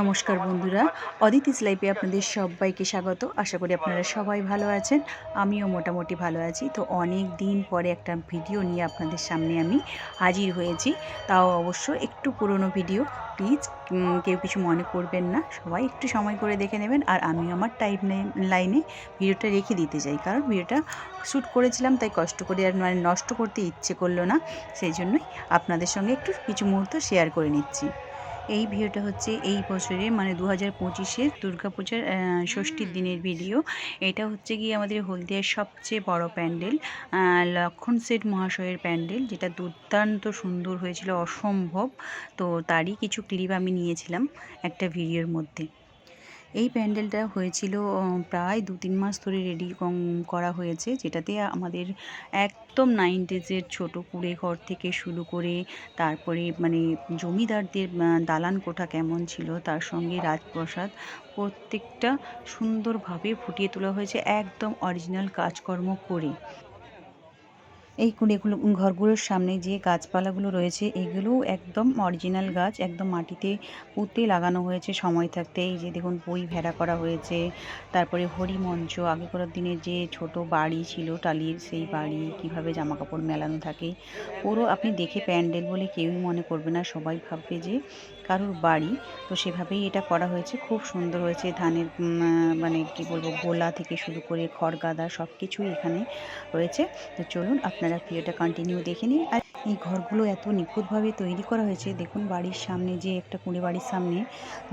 নমস্কার বন্ধুরা অদিতিস লাইফে আপনাদের সবাইকে স্বাগত। আশা করি আপনারা সবাই ভালো আছেন, আমিও মোটামুটি ভালো আছি। তো অনেক দিন পরে একটা ভিডিও নিয়ে আপনাদের সামনে আমি হাজির হয়েছি। তাও অবশ্য একটু পুরনো ভিডিও, প্লিজ কেউ কিছু মনে করবেন না। সবাই একটু সময় করে দেখে নেবেন আর আমি আমার টাইম লাইনে ভিডিওটা রেখে দিতে চাই। কারণ ভিডিওটা শ্যুট করেছিলাম, তাই কষ্ট করে আর মানে নষ্ট করতে ইচ্ছে করল না। সেই জন্যই আপনাদের সঙ্গে একটু কিছু মুহূর্ত শেয়ার করে নিচ্ছি। এই ভিডিওটা হচ্ছে এই বছরে মানে দু হাজার পঁচিশের দুর্গাপূজার ষষ্ঠীর দিনের ভিডিও। এটা হচ্ছে গিয়ে আমাদের হলদিয়ার সবচেয়ে বড় প্যান্ডেল লক্ষণ সেট মহাশয়ের প্যান্ডেল যেটা দুর্দান্ত সুন্দর হয়েছিল অসম্ভব। তো তারই কিছু ক্লিপ আমি নিয়েছিলাম একটা ভিডিওর মধ্যে। এই প্যান্ডেলটা হয়েছিল প্রায় দু তিন মাস ধরে রেডি করা হয়েছে, যেটাতে আমাদের একদম নাইনটিজের ছোটো কুড়ে ঘর থেকে শুরু করে তারপরে মানে জমিদারদের দালান কোঠা কেমন ছিল তার সঙ্গে রাজপ্রসাদ প্রত্যেকটা সুন্দরভাবে ফুটিয়ে তোলা হয়েছে, একদম অরিজিনাল কাজকর্ম করে। এই কুড়েগুলো ঘরগুলোর সামনে যে গাছপালাগুলো রয়েছে, এগুলোও একদম অরিজিনাল গাছ, একদম মাটিতে পুঁতে লাগানো হয়েছে সময় থাকতে। এই যে দেখুন বই ভেড়া করা হয়েছে, তারপরে হরিমঞ্চ, আগেকার দিনে যে ছোট বাড়ি ছিল টালির, সেই বাড়ি, কীভাবে জামা কাপড় মেলানো থাকে, পুরো আপনি দেখে প্যান্ডেল বলে কেউই মনে করবে না, সবাই ভাববে যে কারোর বাড়ি। তো সেভাবেই এটা করা হয়েছে, খুব সুন্দর হয়েছে, ধানের মানে কি বলব, গোলা থেকে শুরু করে খড়গাদা সব কিছুই এখানে রয়েছে। তো চলুন আপনারা ভিডিওটা কন্টিনিউ দেখে নিন। আর এই ঘরগুলো এত নিখুঁতভাবে তৈরি করা হয়েছে, দেখুন বাড়ির সামনে যে একটা কুঁড়ে বাড়ির সামনে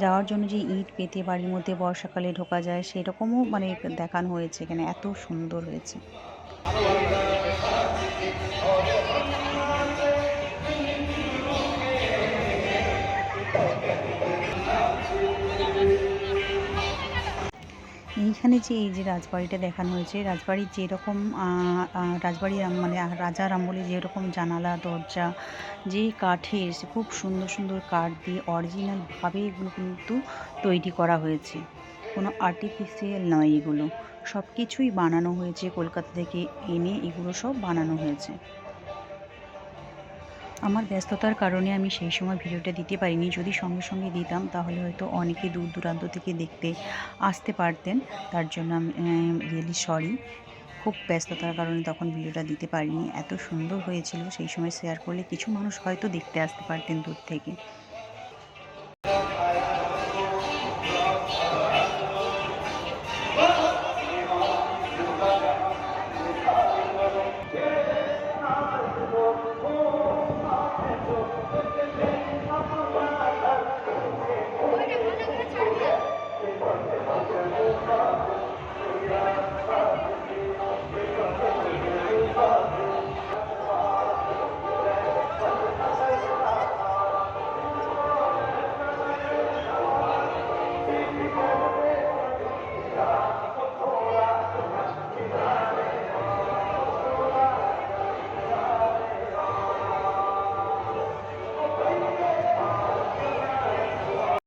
যাওয়ার জন্য যে ইট পেতে বাড়ির মধ্যে বর্ষাকালে ঢোকা যায়, সেরকমও মানে দেখানো হয়েছে এখানে, এত সুন্দর হয়েছে। এইখানে যে, এই যে রাজবাড়িটা দেখানো হয়েছে, রাজবাড়ির যেরকম রাজবাড়ির মানে রাজার আমলে যেরকম জানালা, দরজা, যে কাঠের খুব সুন্দর সুন্দর কাঠ দিয়ে অরিজিনালভাবে এগুলো কিন্তু তৈরি করা হয়েছে। কোনো আর্টিফিশিয়াল নয় এগুলো। সব কিছুই বানানো হয়েছে, কলকাতা থেকে এনে এগুলো সব বানানো হয়েছে। আমার ব্যস্ততার কারণে আমি সেই সময় ভিডিওটা দিতে পারিনি। যদি সঙ্গে সঙ্গে দিতাম, তাহলে হয়তো অনেকে দূর দূরান্ত থেকে দেখতে আসতে পারতেন। তার জন্য আমি রিয়েলি সরি খুব ব্যস্ততার কারণে তখন ভিডিওটা দিতে পারিনি। এত সুন্দর হয়েছিল, সেই সময় শেয়ার করলে কিছু মানুষ হয়তো দেখতে আসতে পারতেন দূর থেকে।